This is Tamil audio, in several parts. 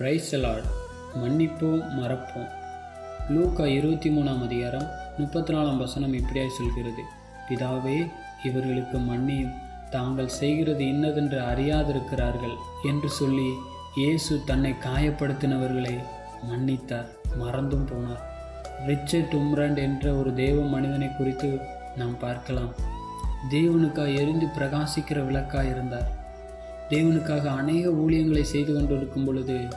பிரைசலால் மன்னிப்போம் மறப்போம். லூக்கா இருபத்தி மூணாம் அதிகாரம் முப்பத்தி நாலாம் வசனம் இப்படியாய் சொல்கிறது. பிதாவே இவர்களுக்கு மன்னியும். தாங்கள் செய்கிறது இன்னதென்று அறியாதிருக்கிறார்கள் என்று சொல்லி இயேசு தன்னை காயப்படுத்தினவர்களை மன்னித்தார் மறந்தும் போனார். ரிச்சர்ட் உம்ரண்ட் என்ற ஒரு தேவ மனிதனை குறித்து நாம் பார்க்கலாம். தேவனுக்காக எரிந்து பிரகாசிக்கிற விளக்காக இருந்தார். தேவனுக்காக அநேக ஊழியங்களை செய்து கொண்டிருக்கும் பொழுது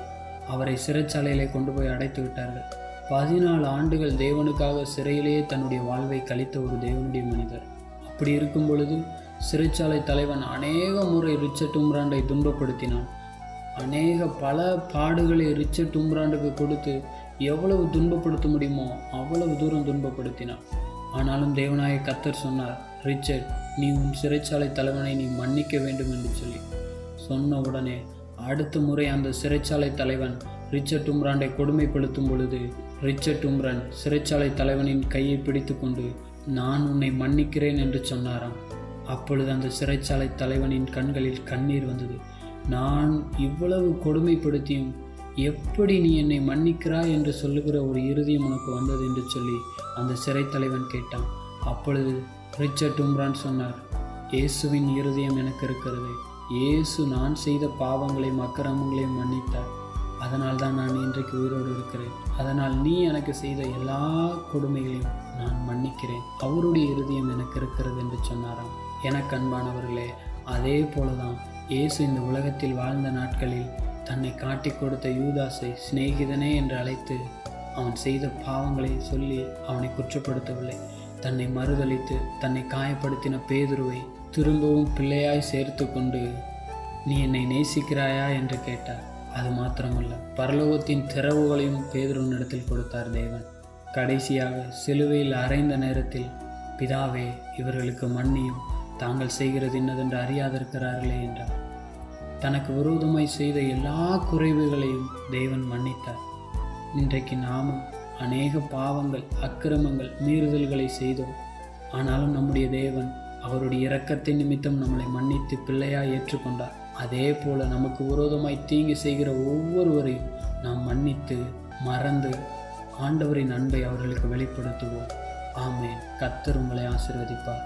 அவரை சிறைச்சாலையிலே கொண்டு போய் அடைத்து விட்டார்கள். பதினாலு ஆண்டுகள் தேவனுக்காக சிறையிலேயே தன்னுடைய வாழ்வை கழித்த ஒரு தேவனுடைய மனிதர். அப்படி இருக்கும் பொழுது சிறைச்சாலை தலைவன் அநேக முறை ரிச்சர்ட் உம்ராண்டை துன்பப்படுத்தினான். அநேக பல பாடுகளை ரிச்சர்ட் உம்ராண்டுக்கு கொடுத்து எவ்வளவு துன்பப்படுத்த முடியுமோ அவ்வளவு தூரம் துன்பப்படுத்தினான். ஆனாலும் தேவனாய கத்தர் சொன்னார் ரிச்சர்ட் நீ உன் சிறைச்சாலை தலைவனை நீ மன்னிக்க வேண்டும் என்று சொல்லி. சொன்ன உடனே அடுத்த முறை அந்த சிறைச்சாலை தலைவன் ரிச்சர்ட் உம்ராண்டை கொடுமைப்படுத்தும் பொழுது ரிச்சர்ட் உம்ரான் சிறைச்சாலை தலைவனின் கையை பிடித்துக்கொண்டு நான் உன்னை மன்னிக்கிறேன் என்று சொன்னாராம். அப்பொழுது அந்த சிறைச்சாலை தலைவனின் கண்களில் கண்ணீர் வந்தது. நான் இவ்வளவு கொடுமைப்படுத்தியும் எப்படி நீ என்னை மன்னிக்கிறாய் என்று சொல்லுகிற ஒரு இறுதியம் உனக்கு வந்தது என்று சொல்லி அந்த சிறை தலைவன் கேட்டான். அப்பொழுது ரிச்சர்ட் உம்ரான் சொன்னார் இயேசுவின் இருதயம் எனக்கு இருக்கிறது. இயேசு நான் செய்த பாவங்களையும் அக்கிரமங்களையும் மன்னித்தார். அதனால் தான் நான் இன்றைக்கு உயிரோடு இருக்கிறேன். அதனால் நீ எனக்கு செய்த எல்லா கொடுமைகளையும் நான் மன்னிக்கிறேன். அவருடைய இருதயம் எனக்கு இருக்கிறது என்று சொன்னாராம். எனக்கு அன்பானவர்களே அதே போலதான் இயேசு இந்த உலகத்தில் வாழ்ந்த நாட்களில் தன்னை காட்டி கொடுத்த யூதாஸை சிநேகிதனே என்று அழைத்து அவன் செய்த பாவங்களை சொல்லி அவனை குற்றப்படுத்தவில்லை. தன்னை மறுதளித்து தன்னை காயப்படுத்தின பேதுருவை திரும்பவும் பிள்ளையாய் சேர்த்து கொண்டு நீ என்னை நேசிக்கிறாயா? என்று கேட்டார். அது மாத்திரமல்ல பரலோகத்தின் திறவுகளையும் பேதுருவனிடத்தில் கொடுத்தார் தேவன். கடைசியாக சிலுவையில் அறைந்த நேரத்தில் பிதாவே இவர்களுக்கு மன்னியும். தாங்கள் செய்கிறது இன்னதென்று அறியாதிருக்கிறார்களே என்றார். தனக்கு விரோதமாய் செய்த எல்லா குறைவுகளையும் தேவன் மன்னித்தார். இன்றைக்கு நாமும் அநேக பாவங்கள் அக்கிரமங்கள் மீறுதல்களை செய்தோம். ஆனாலும் நம்முடைய தேவன் அவருடைய இரக்கத்தின் நிமித்தம் நம்மளை மன்னித்து பிள்ளையாக ஏற்றுக்கொண்டார். அதே போல நமக்கு விரோதமாய் தீங்கு செய்கிற ஒவ்வொருவரையும் நாம் மன்னித்து மறந்து ஆண்டவரின் அன்பை அவர்களுக்கு வெளிப்படுத்துவோம். ஆமேன். கத்தர் உங்களை ஆசிர்வதிப்பார்.